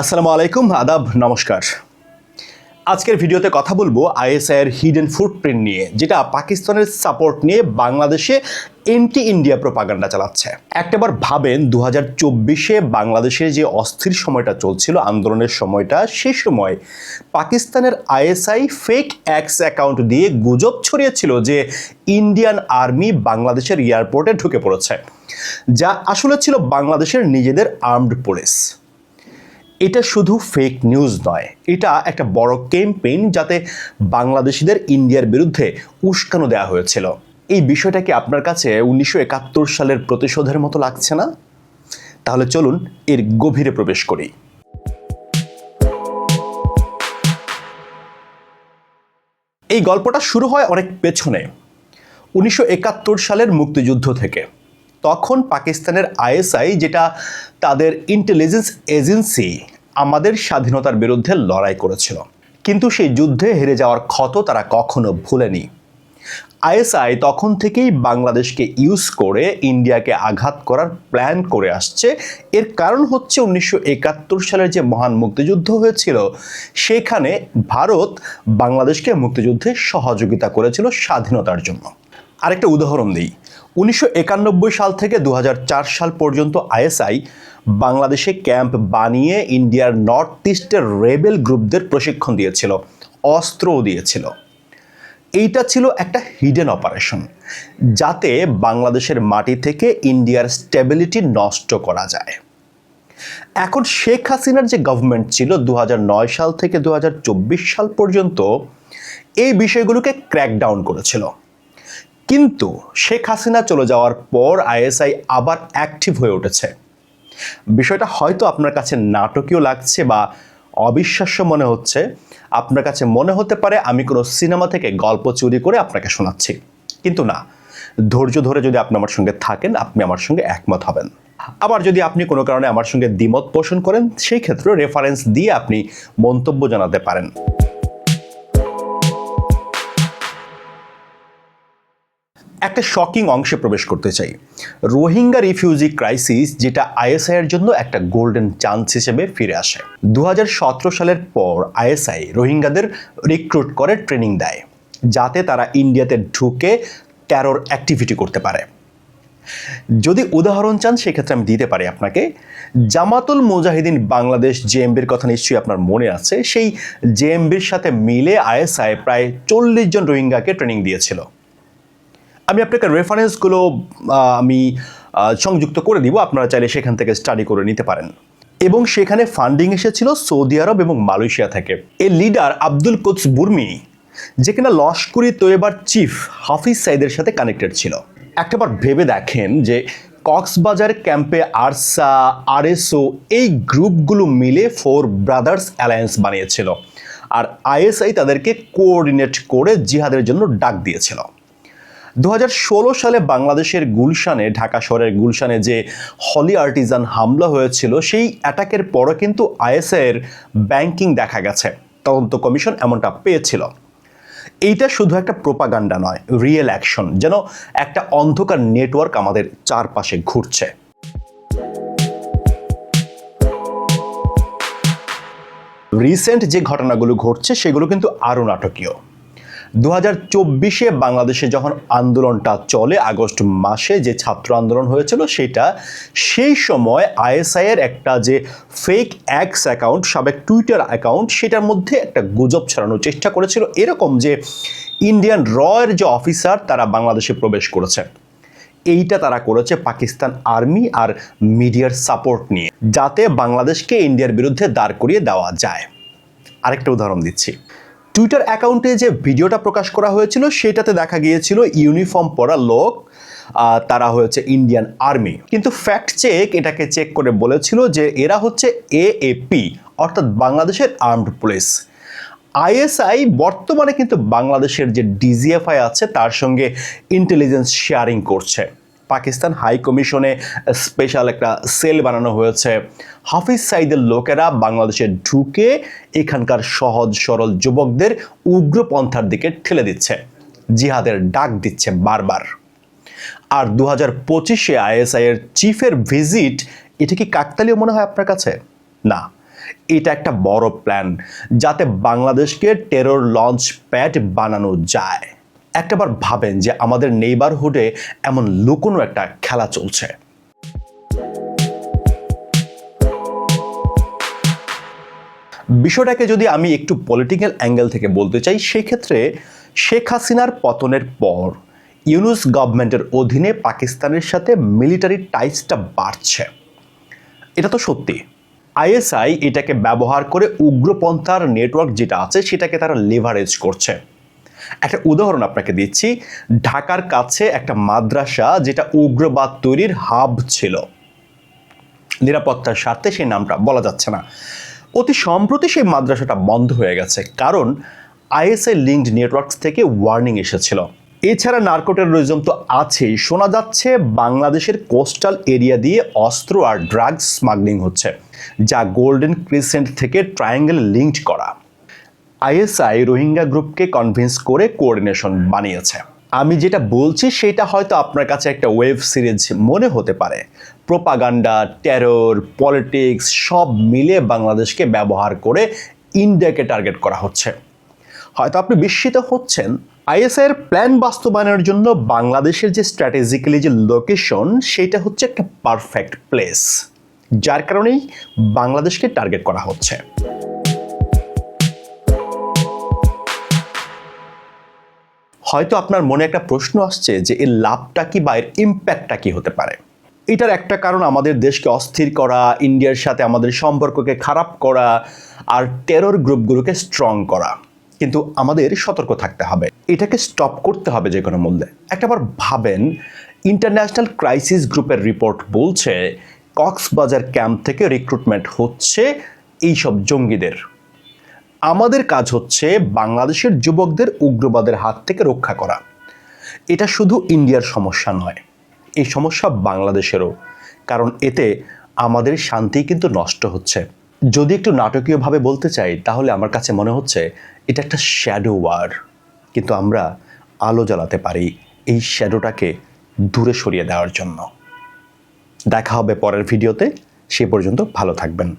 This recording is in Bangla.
আসসালামু আলাইকুম, আদাব, নমস্কার। আজকের ভিডিওতে কথা বলব আইএসআইয়ের হিডেন ফুটপ্রিন্ট নিয়ে, যেটা পাকিস্তানের সাপোর্ট নিয়ে বাংলাদেশে এন্টি ইন্ডিয়া প্রপাগান্ডা চালাচ্ছে। একটাবার ভাবেন দু চব্বিশে বাংলাদেশে যে অস্থির সময়টা চলছিল, আন্দোলনের সময়টা, সে সময় পাকিস্তানের আইএসআই ফেক অ্যাক্স অ্যাকাউন্ট দিয়ে গুজব ছড়িয়েছিল যে ইন্ডিয়ান আর্মি বাংলাদেশের এয়ারপোর্টে ঢুকে পড়েছে, যা আসলে ছিল বাংলাদেশের নিজেদের আর্মড পুলিশ এটা শুধু ফেক নিউজ নয়, এটা একটা বড় ক্যাম্পেইন যাতে বাংলাদেশিদের ইন্ডিয়ার বিরুদ্ধে উস্কানো দেওয়া হয়েছিল। এই বিষয়টা কি আপনার কাছে উনিশশো একাত্তর সালের প্রতিশোধের মতো লাগছে না? তাহলে চলুন এর গভীরে প্রবেশ করি। এই গল্পটা শুরু হয় অনেক পেছনে। উনিশশো একাত্তর সালের মুক্তিযুদ্ধ থেকে। তখন পাকিস্তানের আইএসআই, যেটা তাদের ইন্টেলিজেন্স এজেন্সি আমাদের স্বাধীনতার বিরুদ্ধে লড়াই করেছিল। কিন্তু সেই যুদ্ধে হেরে যাওয়ার ক্ষত তারা কখনো ভুলেনি। আইএসআই তখন থেকেই বাংলাদেশকে ইউজ করে ইন্ডিয়াকে আঘাত করার প্ল্যান করে আসছে। এর কারণ হচ্ছে উনিশশো একাত্তর সালের যে মহান মুক্তিযুদ্ধ হয়েছিল, সেখানে ভারত বাংলাদেশকে মুক্তিযুদ্ধে সহযোগিতা করেছিল স্বাধীনতার জন্য। আরেকটা উদাহরণ দিই। উনিশশো একানব্বই সাল থেকে দু হাজার চার সাল পর্যন্ত আইএসআই বাংলাদেশে ক্যাম্প বানিয়ে ইন্ডিয়ার নর্থ ইস্টের রেবেল গ্রুপদের প্রশিক্ষণ দিয়েছিল, অস্ত্রও দিয়েছিল। এইটা ছিল একটা হিডেন অপারেশন যাতে বাংলাদেশের মাটি থেকে ইন্ডিয়ার স্টেবিলিটি নষ্ট করা যায়। এখন শেখ হাসিনার যে গভর্নমেন্ট ছিল দু হাজার নয় সাল থেকে দু হাজার চব্বিশ সাল পর্যন্ত, এই বিষয়গুলোকে ক্র্যাকডাউন করেছিল। কিন্তু শেখ হাসিনা চলে যাওয়ার পর আইএসআই আবার অ্যাক্টিভ হয়ে উঠেছে। বিষয়টা হয়তো আপনার কাছে নাটকীয় লাগছে বা অবিশ্বাস্য মনে হচ্ছে। আপনার কাছে মনে হতে পারে আমি কোনো সিনেমা থেকে গল্প চুরি করে আপনাকে শোনাচ্ছি। কিন্তু না, ধৈর্য ধরে যদি আপনি আমার সঙ্গে থাকেন, আপনি আমার সঙ্গে একমত হবেন। আবার যদি আপনি কোনো কারণে আমার সঙ্গে দ্বিমত পোষণ করেন, সেই ক্ষেত্রে রেফারেন্স দিয়ে আপনি মন্তব্য জানাতে পারেন। একটা শকিং অংশে প্রবেশ করতে চাই। রোহিঙ্গা রিফিউজি ক্রাইসিস যেটা আইএসআই এর জন্য একটা গোল্ডেন চান্স হিসেবে ফিরে আসে। দু হাজার সতেরো সালের পর আইএসআই রোহিঙ্গাদের রিক্রুট করে ট্রেনিং দেয়, যাতে তারা ইন্ডিয়াতে ঢুকে ট্যারর অ্যাক্টিভিটি করতে পারে। যদি উদাহরণ চান, সেক্ষেত্রে আমি দিতে পারি আপনাকে। জামাতুল মুজাহিদিন বাংলাদেশ জেএমবির কথা নিশ্চয়ই আপনার মনে আছে। সেই জেএমবির সাথে মিলে আইএসআই প্রায় চল্লিশ জন রোহিঙ্গাকে ট্রেনিং দিয়েছিল। আমি আপনাকে রেফারেন্সগুলো আমি সংযুক্ত করে দিব। আপনারা চাইলে সেখান থেকে স্টাডি করে নিতে পারেন। এবং সেখানে ফান্ডিং এসেছিল সৌদি আরব এবং মালয়েশিয়া থেকে। এই লিডার আব্দুল কুদস বুর্মি, যে কিনা লস্করি তৈবার চিফ হাফিজ সাইদের সাথে কানেক্টেড ছিল। একটাবার ভেবে দেখেন যে কক্সবাজার ক্যাম্পে আরসা, আরএসও এই গ্রুপগুলো মিলে ফোর ব্রাদার্স অ্যালায়েন্স বানিয়েছিল। আর আইএসআই তাদেরকে কোঅর্ডিনেট করে জিহাদের জন্য ডাক দিয়েছিল। দু হাজার ষোলো সালে বাংলাদেশের গুলশানে, ঢাকা শহরের গুলশানে যে হলি আর্টিজান হামলা হয়েছিল, সেই অ্যাটাকের পরও কিন্তু আইএসএর ব্যাংকিং দেখা গেছে। তদন্ত কমিশন এমনটা পেয়েছিল। এইটা শুধু একটা প্রোপাগান্ডা নয়, রিয়েল অ্যাকশন, যেন একটা অন্ধকার নেটওয়ার্ক আমাদের চারপাশে ঘুরছে। রিসেন্ট যে ঘটনাগুলো ঘটছে, সেগুলো কিন্তু আরও নাটকীয়। দু চব্বিশে বাংলাদেশে যখন আন্দোলনটা চলে আগস্ট মাসে যে ছাত্র আন্দোলন হয়েছিল সেটা, সেই সময় আইএসআই এর একটা যে ফেক অ্যাক্স অ্যাকাউন্ট সাবেক টুইটার অ্যাকাউন্ট সেটার মধ্যে একটা গুজব ছড়ানোর চেষ্টা করেছিল। এরকম যে ইন্ডিয়ান রয়ের যে অফিসার তারা বাংলাদেশে প্রবেশ করেছে। এইটা তারা করেছে পাকিস্তান আর্মি আর মিডিয়ার সাপোর্ট নিয়ে, যাতে বাংলাদেশকে ইন্ডিয়ার বিরুদ্ধে দাঁড় করিয়ে দেওয়া যায়। আরেকটা উদাহরণ দিচ্ছি। টুইটার অ্যাকাউন্টে যে ভিডিওটা প্রকাশ করা হয়েছিল, সেটাতে দেখা গিয়েছিল ইউনিফর্ম পরা লোক তারা হয়েছে ইন্ডিয়ান আর্মি কিন্তু ফ্যাক্ট চেক এটাকে চেক করে বলেছিল যে এরা হচ্ছে এএপি অর্থাৎ বাংলাদেশের আর্মড পুলিশ আইএসআই বর্তমানে কিন্তু বাংলাদেশের যে ডিজিএফআই আছে, তার সঙ্গে ইন্টেলিজেন্স শেয়ারিং করছে। পাকিস্তান হাই কমিশনে স্পেশাল একটা সেল বানানো হয়েছে। হাফিজ সাইদের লোকেরা বাংলাদেশে ঢুকে এখানকার সহজ সরল যুবকদের উগ্রপন্থার দিকে ঠেলে দিচ্ছে। জিহাদের ডাক দিচ্ছে বারবার। আর দু হাজার পঁচিশে আইএসআই এর চিফের ভিজিট, এটা কি কাকতালীয় মনে হয় আপনার কাছে? না। এটা একটা বড় প্ল্যান, যাতে বাংলাদেশকে টেরর লঞ্চ প্যাড বানানো যায়। একটাবার ভাবেন যে আমাদের নেইবারহুডে এমন লুকোনো একটা খেলা চলছে। বিষয়টাকে যদি আমি একটু পলিটিক্যাল অ্যাঙ্গেল থেকে বলতে চাই, সেক্ষেত্রে শেখ হাসিনার পতনের পর ইউনুস গভর্নমেন্টের অধীনে পাকিস্তানের সাথে মিলিটারি টাইসটা বাড়ছে। এটা তো সত্যি। আইএসআই এটাকে ব্যবহার করে উগ্রপন্থার নেটওয়ার্ক যেটা আছে, সেটাকে তারা লিভারেজ করছে। একটা উদাহরণ আপনাকে দিচ্ছি। ঢাকার কাছে একটা মাদ্রাসা যেটা উগ্রবাদ তৈরির হাব ছিল। নিরাপত্তার স্বার্থে সেই নামটা বলা যাচ্ছে না। অতি সম্প্রতি সেই মাদ্রাসাটা বন্ধ হয়ে গেছে কারণ আইএসএ লিঙ্কড নেটওয়ার্কস থেকে ওয়ার্নিং এসেছিল। এছাড়া নার্কো টেরোরিজম তো আছেই। শোনা যাচ্ছে বাংলাদেশের কোস্টাল এরিয়া দিয়ে অস্ত্র আর ড্রাগস স্মাগলিং হচ্ছে, যা গোল্ডেন ক্রিসেন্ট থেকে ট্রায়াঙ্গেল লিঙ্কড করা। আইএসআই রোহিঙ্গা গ্রুপকে কনভিন্স করে কোঅর্ডিনেশন বানিয়েছে। আমি যেটা বলছি, সেটা হয়তো আপনার কাছে একটা ওয়েব সিরিজ মনে হতে পারে। প্রোপাগান্ডা টেরর পলিটিক্স সব মিলে বাংলাদেশকে ব্যবহার করে ইন্ডিয়াকে টার্গেট করা হচ্ছে। হয়তো আপনি বিস্মিত হচ্ছেন, আইএসআই এর প্ল্যান বাস্তবায়নের জন্য বাংলাদেশের যে স্ট্র্যাটেজিক্যালি যে লোকেশন সেটা হচ্ছে একটা পারফেক্ট প্লেস যার কারণেই বাংলাদেশকে টার্গেট করা হচ্ছে। হয়তো আপনার মনে একটা প্রশ্ন আসছে যে এর লাভটা কি বা এর ইম্প্যাক্টটা কি হতে পারে? এটার একটা কারণ আমাদের দেশকে অস্থির করা, ইন্ডিয়ার সাথে আমাদের সম্পর্ককে খারাপ করা আর টেরর গ্রুপগুলোকে স্ট্রং করা। কিন্তু আমাদের সতর্ক থাকতে হবে। এটাকে স্টপ করতে হবে যে কোনো মূল্যে। একটাবার ভাবেন ইন্টারন্যাশনাল ক্রাইসিস গ্রুপের রিপোর্ট বলছে, কক্সবাজার ক্যাম্প থেকে রিক্রুটমেন্ট হচ্ছে এইসব জঙ্গিদের। আমাদের কাজ হচ্ছে বাংলাদেশের যুবকদের উগ্রবাদের হাত থেকে রক্ষা করা। এটা শুধু ইন্ডিয়ার সমস্যা নয়, এই সমস্যা বাংলাদেশেরও, কারণ এতে আমাদের শান্তি কিন্তু নষ্ট হচ্ছে। যদি একটু নাটকীয়ভাবে বলতে চাই, তাহলে আমার কাছে মনে হচ্ছে এটা একটা শ্যাডো ওয়ার কিন্তু আমরা আলো জ্বালাতে পারি এই শ্যাডোটাকে দূরে সরিয়ে দেওয়ার জন্য। দেখা হবে পরের ভিডিওতে সে পর্যন্ত ভালো থাকবেন।